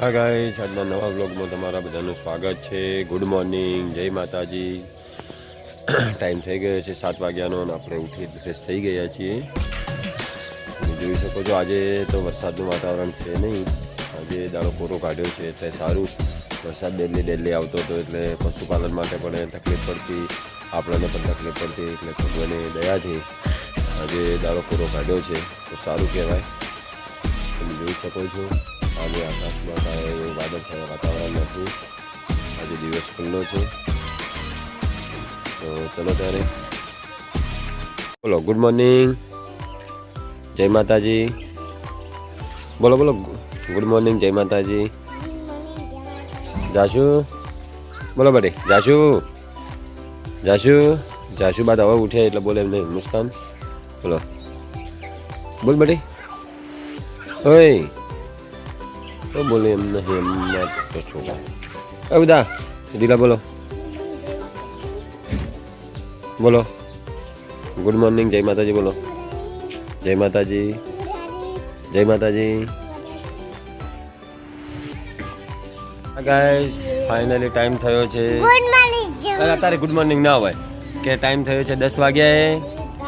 હા ગાઈસ આજના નવા બ્લોગમાં તમારા બધાનું સ્વાગત છે. ગુડ મોર્નિંગ જય માતાજી. ટાઈમ થઈ ગયો છે સાત વાગ્યાનો અને આપણે ઉઠી ફ્રેશ થઈ ગયા છીએ. જોઈ શકો છો, આજે તો વરસાદનું વાતાવરણ છે નહીં. આજે દાડો કોરો કાઢ્યો છે, એટલે સારું. વરસાદ ડેલી ડેલી આવતો હતો, એટલે પશુપાલન માટે પણ તકલીફ પડતી, આપણને પણ તકલીફ પડતી, એટલે ભગવાને દયાથી આજે દાડો કોરો કાઢ્યો છે. તો સારું કહેવાય. તમે જોઈ શકો છો. આજે આકાશમાં કાંઈ એવું વાદળ વાતાવરણ નથી આજે દિવસ ખુલ્લો છે તો ચલો ત્યારે બોલો ગુડ મોર્નિંગ જય માતાજી. બોલો બોલો ગુડ મોર્નિંગ જય માતાજી. જાશુ? બોલો બડે જાશુ? જાશુ? જાશુ બાદ હવે ઉઠ્યા એટલે બોલે એમને મુસ્કાન. બોલો. બોલ બડે ઓય. તો બોલે એમ નહીં એમના તો છોકરા એ બધા દીલા બોલો બોલો ગુડ મોર્નિંગ જય માતાજી બોલો જય માતાજી જય માતાજી ગાઈસ ફાઇનલી ટાઈમ થયો છે. ગુડ મોર્નિંગ અરે અત્યારે ગુડ મોર્નિંગ ના હોય. કે ટાઈમ થયો છે દસ વાગ્યાએ?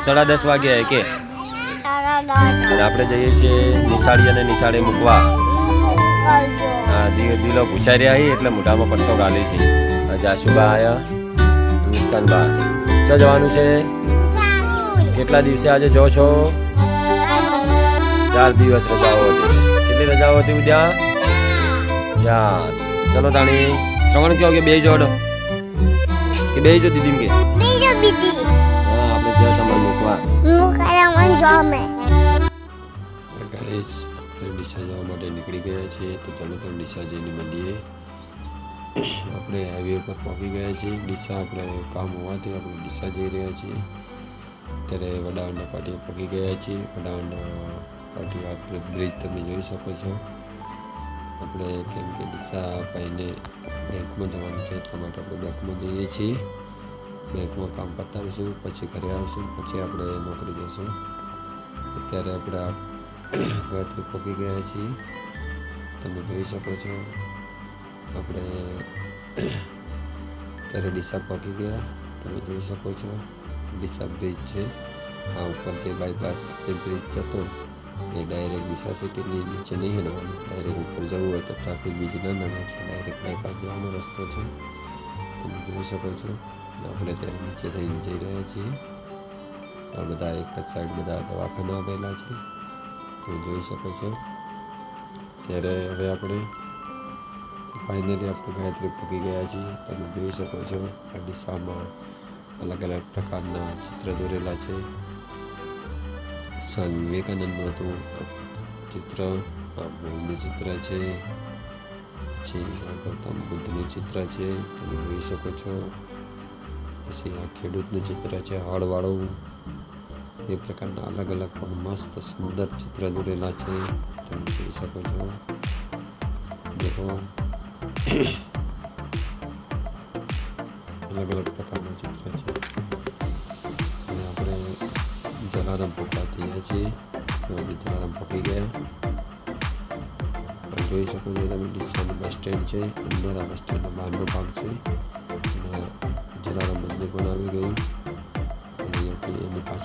સાડા દસ વાગ્યાએ કે? આપણે જઈએ છીએ નિશાળી અને નિશાળે મૂકવા. હા દી- દિલો રહ્યા છીએ એટલે મોઢામાં પટ્ટો ગાલી છે. જાશુબા આયા. મુસ્કાનબા ચો જવાનું છે? કેટલા દિવસે આજે જો છો? ચાર. દિવસ રજાઓ હતી. કેટલી રજાઓ હતી ઉદ્યા? ચાર. ચલો તાણી શ્રવણ કયો કે બે જોડો? કે બે જો દીદી કે? હા આપણે જો તમારે મૂકવા. મૂકવા મન જોમે ગાઈસ આપણે ડીસા જવા માટે નીકળી ગયા છીએ, તો ચાલો તો ડીસા જઈને મળીએ. આપણે હાઈવે પર પહોંચી ગયા છીએ. ડીસા આપણે કામ હોવાથી આપણે ડીસા જઈ રહ્યા છીએ. અત્યારે વડાવાના પાટીએ પહોંચી ગયા છીએ. વડાવાના પાટી આપણે બ્રિજ તમે જોઈ શકો છો. આપણે કેમ કે ડીસા ભાઈને બેંકમાં જવાનું છે, એટલા માટે આપણે બેંકમાં જઈએ છીએ. બેંકમાં કામ પતાવીશું, પછી ઘરે આવીશું, પછી આપણે નોકરી જઈશું. અત્યારે આપણે ગાયત્રી પહોંચી ગયા છીએ. તમે જોઈ શકો છો, આપણે અત્યારે ડીસા પકી ગયા. તમે જોઈ શકો છો, ડીસા બ્રિજ છે. આ ઉપર જે બાયપાસ જે બ્રિજ જતો, એ ડાયરેક્ટ ડીસા સિટીની નીચે નહીં હેડવાનું ડાયરેક્ટ ઉપર જવું હોય તો ટ્રાફિક બીજ ન નડે ડાયરેક્ટ બાયપાસ જવાનો રસ્તો છે. તમે જોઈ શકો છો, આપણે ત્યાં નીચે થઈને જઈ રહ્યા છીએ. આ બધા એક જ સાઈડ બધા દવાખાના આવેલા છે. તમે જોઈ શકો છો ત્યારે હવે આપણે ફાઇનલી આપણે ગાયત્રી પૂકી ગયા છીએ, તમે જોઈ શકો છો આ દિશામાં અલગ અલગ પ્રકારના ચિત્ર દોરેલા છે. સ્વામી વિવેકાનંદનું હતું ચિત્ર આ ચિત્ર છે. પછી ગૌતમ બુદ્ધનું ચિત્ર છે, તમે જોઈ શકો છો. પછી આ ખેડૂતનું ચિત્ર છે, હળવાળું. એ પ્રકારના અલગ અલગ પણ મસ્ત, સુંદર ચિત્ર દોરેલા છે. તમે જોઈ શકો છો. દેખો અલગ અલગ પ્રકારના ચિત્ર છે. અને આપણે જલારામ પકડાતી થયા છીએ. જલારામ પકી ગયા. જોઈ શકો છો તમે ડીસાનું બસ સ્ટેન્ડ છે. અંદર આ બસ સ્ટેન્ડનો બહારનો ભાગ છે.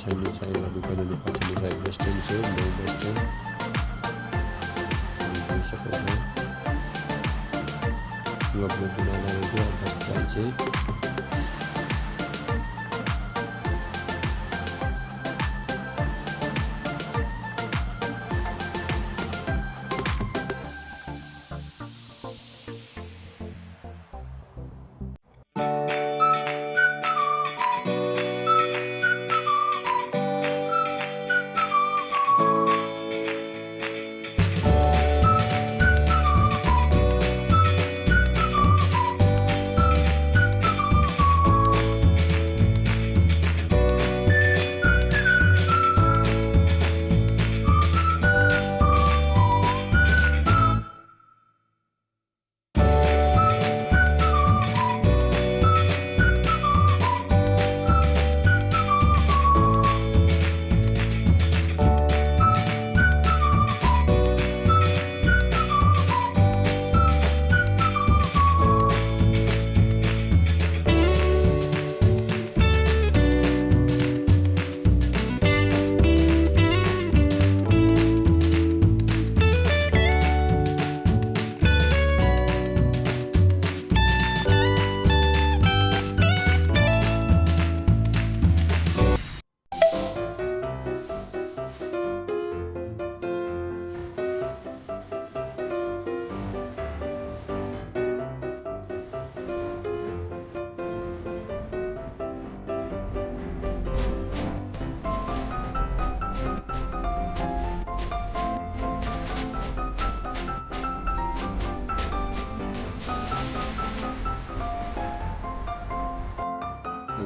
અહીંયાથી એની પાછળની સાઈડ આ દુકાનોની પાછળની સાઈડ બસ સ્ટેન્ડ છે નવું બસ સ્ટેન્ડ તમે જોઈ શકો છો બ્લોકમાં જુનાના રહેજો આ બસ જાય છે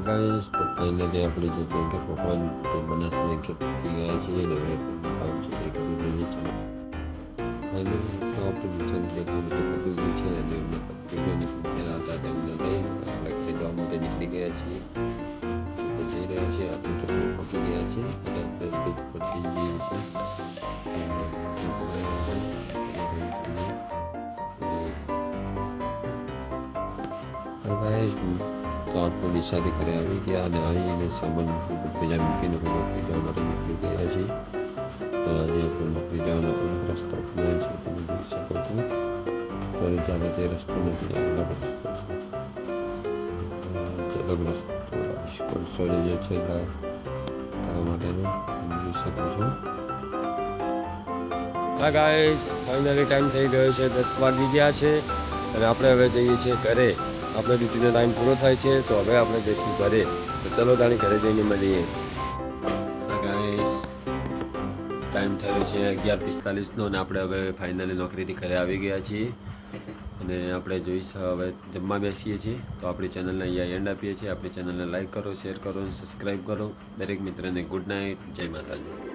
ગાઈસ તો ફાઇનલી આપણે જે બ્લેન્કેટ પકવાન તે બનાસ બ્લેન્કેટ પકી ગયા છીએ અને હવે છીએ ફાઇનલી તો આપણે કિચન જે કામ તે પકી ગયું છે અને એમને વિડીયોની પહેલા હતા તેમને લઈ આપણે જવા માટે નીકળી ગયા છીએ જઈ રહ્યા છીએ આપણે તો પકી ગયા છે અને આપણે સ્પીડ જઈ જઈએ છીએ ગાઈસ તો આપણે નિશાની ઘરે આવી ગયા અને આવીને સામાન બીજા મૂકીને અમે નોકરી જવા માટે નીકળી ગયા છે તો આજે આપણે નોકરી જવાનો અલગ રસ્તો અપનાવ્યો છે તમે જોઈ શકો છો. ફરી ચાલે તે રસ્તો નથી અલગ રસ્તો અલગ રસ્તો કોલસો જે છે તારા માટેનો જોઈ શકો છો. હા ગાય ફાઇનલી ટાઈમ થઈ ગયો છે, દસ વાગી ગયા છે અને આપણે હવે જઈએ છીએ ઘરે. આપણે ડ્યુટીનો ટાઈમ પૂરો થાય છે, તો હવે આપણે જઈશું ઘરે. તો ચલો તાણી ઘરે જઈને મળીએ. ટાઈમ થયો છે અગિયાર પિસ્તાલીસનો અને આપણે હવે ફાઇનલી નોકરીથી ઘરે આવી ગયા છીએ. અને આપણે જોઈશું, હવે જમવા બેસીએ છીએ. તો આપણી ચેનલને અહીંયા એન્ડ આપીએ છીએ. આપણી ચેનલને લાઇક કરો શેર કરો, અને સબસ્ક્રાઈબ કરો. દરેક મિત્રને ગુડ નાઇટ જય માતાજી.